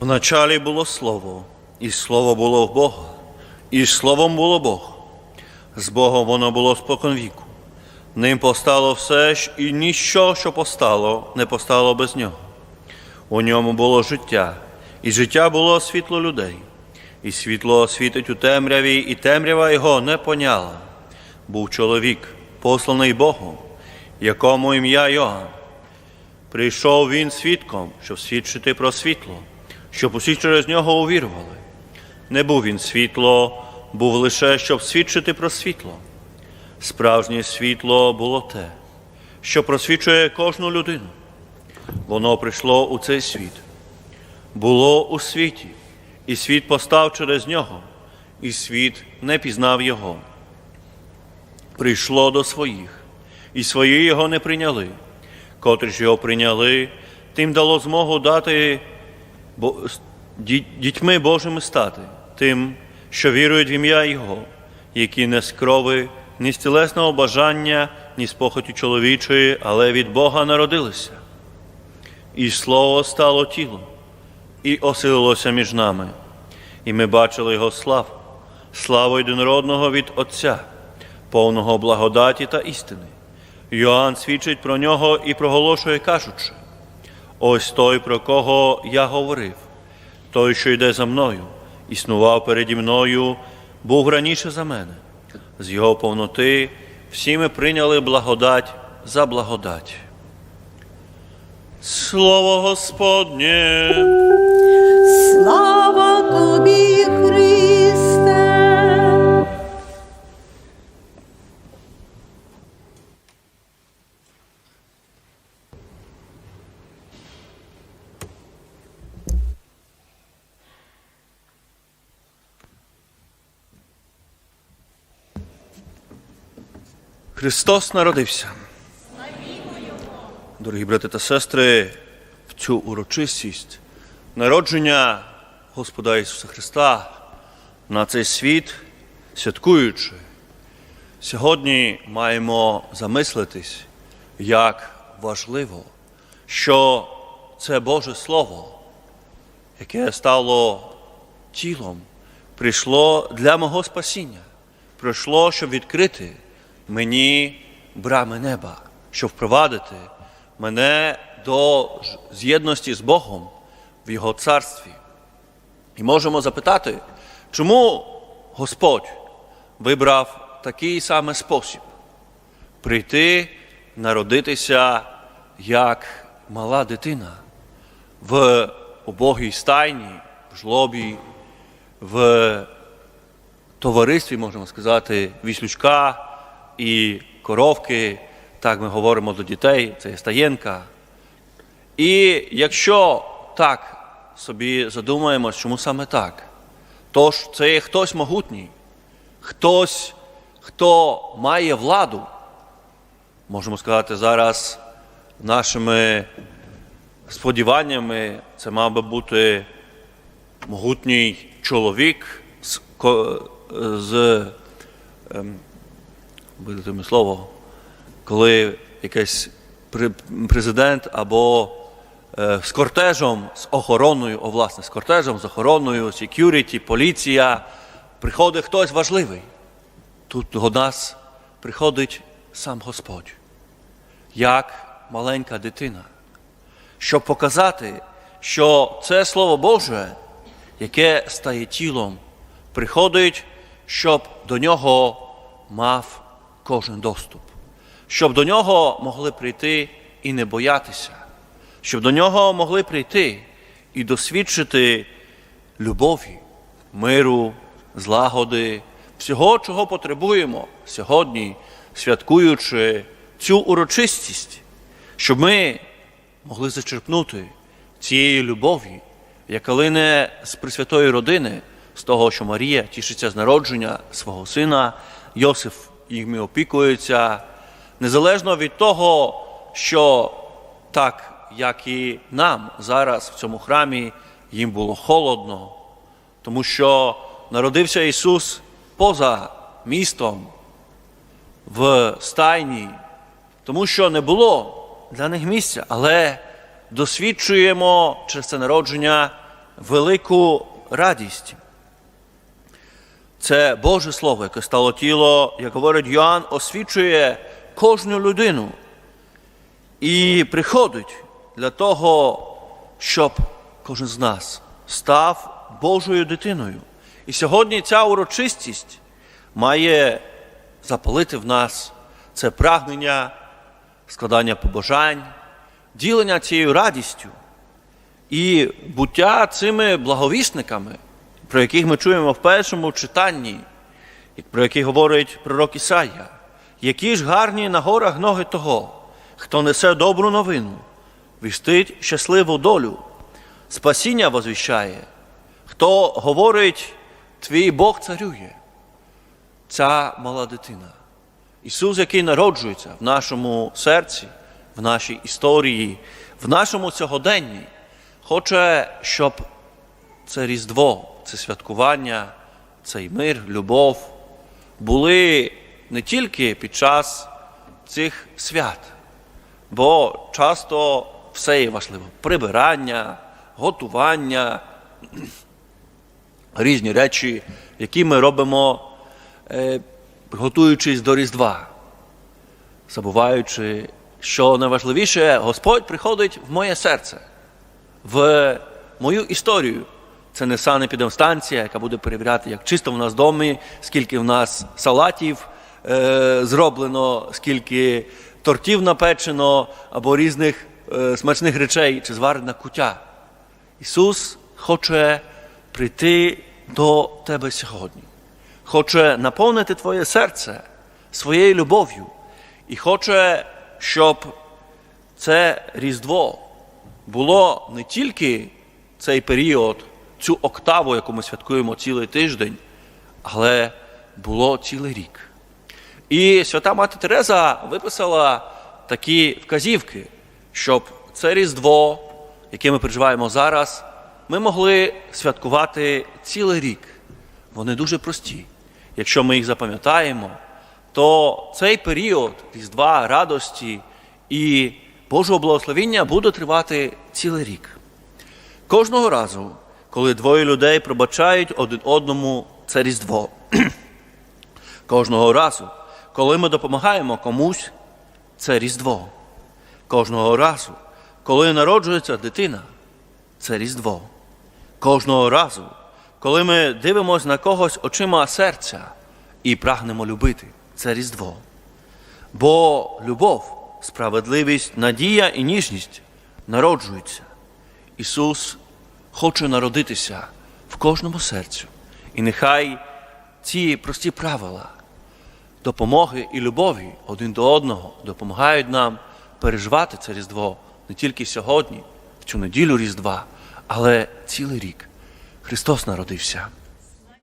началі було Слово, і Слово було в Бога, і Словом було Бог. З Богом воно було споконвіку. Ним постало все, ж, і ніщо, що постало, не постало без нього. У ньому було життя, і життя було світло людей, і світло світить у темряві, і темрява його не поняла. Був чоловік, посланий Богом, якому ім'я Йоанн. Прийшов він свідком, щоб свідчити про світло, щоб усі через нього увірували. Не був він світло, був лише, щоб свідчити про світло. Справжнє світло було те, що просвічує кожну людину. Воно прийшло у цей світ. Було у світі, і світ постав через нього, і світ не пізнав його. Прийшло до своїх, і свої його не прийняли. Котрі ж його прийняли, тим дало змогу дати дітьми Божими стати, тим, що вірують в ім'я Його, які не з крови, ні з тілесного бажання, ні з похоті чоловічої, але від Бога народилися. І Слово стало тілом, і оселилося між нами. І ми бачили Його славу, славу єдинородного від Отця, повного благодаті та істини. Йоанн свідчить про нього і проголошує, кажучи: ось той, про кого я говорив, той, що йде за мною, існував переді мною, був раніше за мене. З його повноти всі ми прийняли благодать за благодать. Слово Господнє! Слава тобі, Христос народився. Дорогі брати та сестри, в цю урочистість народження Господа Ісуса Христа на цей світ, святкуючи, сьогодні маємо замислитись, як важливо, що це Боже Слово, яке стало тілом, прийшло для мого спасіння, прийшло, щоб відкрити мені брами неба, щоб впровадити мене до з'єдності з Богом в Його царстві. І можемо запитати, чому Господь вибрав такий самий спосіб прийти, народитися як мала дитина в убогій стайні, в жлобі, в товаристві, можемо сказати, віслючка і коровки, так ми говоримо до дітей, це є стаєнка. І якщо так собі задумаємось, чому саме так, то ж це є хтось могутній, хтось, хто має владу, можемо сказати зараз нашими сподіваннями, це мав би бути могутній чоловік з, з видати ми слово, коли якийсь президент або е, з кортежем, з охороною, о, власне, з кортежем, з охороною, security, поліція, приходить хтось важливий. Тут до нас приходить сам Господь, як маленька дитина, щоб показати, що це Слово Боже, яке стає тілом, приходить, щоб до нього мав кожен доступ, щоб до нього могли прийти і не боятися, щоб до нього могли прийти і досвідчити любові, миру, злагоди, всього, чого потребуємо сьогодні, святкуючи цю урочистість, щоб ми могли зачерпнути цієї любові, яка лине з Пресвятої родини, з того, що Марія тішиться з народження свого сина, Йосиф їм опікується, незалежно від того, що так, як і нам зараз в цьому храмі, їм було холодно, тому що народився Ісус поза містом, в стайні, тому що не було для них місця, але досвідчуємо через це народження велику радість. Це Боже Слово, яке стало тіло, як говорить Йоанн, освічує кожну людину і приходить для того, щоб кожен з нас став Божою дитиною. І сьогодні ця урочистість має запалити в нас це прагнення складання побажань, ділення цією радістю і буття цими благовісниками, про яких ми чуємо в першому читанні, про які говорить пророк Ісая, які ж гарні на горах ноги того, хто несе добру новину, вістить щасливу долю, спасіння возвіщає, хто говорить, твій Бог царює, ця мала дитина. Ісус, який народжується в нашому серці, в нашій історії, в нашому сьогоденні, хоче, щоб це Різдво, це святкування, цей мир, любов були не тільки під час цих свят, бо часто все є важливо: прибирання, готування, різні речі, які ми робимо, е, готуючись до Різдва, забуваючи, що найважливіше, Господь приходить в моє серце, в мою історію. Це не санепідемстанція, яка буде перевіряти, як чисто в нас вдома, скільки в нас салатів е, зроблено, скільки тортів напечено або різних е, смачних речей, чи зварена кутя. Ісус хоче прийти до тебе сьогодні, хоче наповнити твоє серце своєю любов'ю і хоче, щоб це Різдво було не тільки цей період, цю октаву, яку ми святкуємо цілий тиждень, але було цілий рік. І свята Мати Тереза виписала такі вказівки, щоб це Різдво, яке ми переживаємо зараз, ми могли святкувати цілий рік. Вони дуже прості. Якщо ми їх запам'ятаємо, то цей період Різдва, радості і Божого благословіння буде тривати цілий рік. Кожного разу, коли двоє людей пробачають один одному це Різдво. Кожного разу, коли ми допомагаємо комусь, це Різдво. Кожного разу, коли народжується дитина, це Різдво. Кожного разу, коли ми дивимося на когось очима серця і прагнемо любити, це Різдво. Бо любов, справедливість, надія і ніжність народжуються. Ісус хоче народитися в кожному серцю. І нехай ці прості правила допомоги і любові один до одного допомагають нам переживати це Різдво не тільки сьогодні, в цю неділю Різдва, але цілий рік. Христос народився.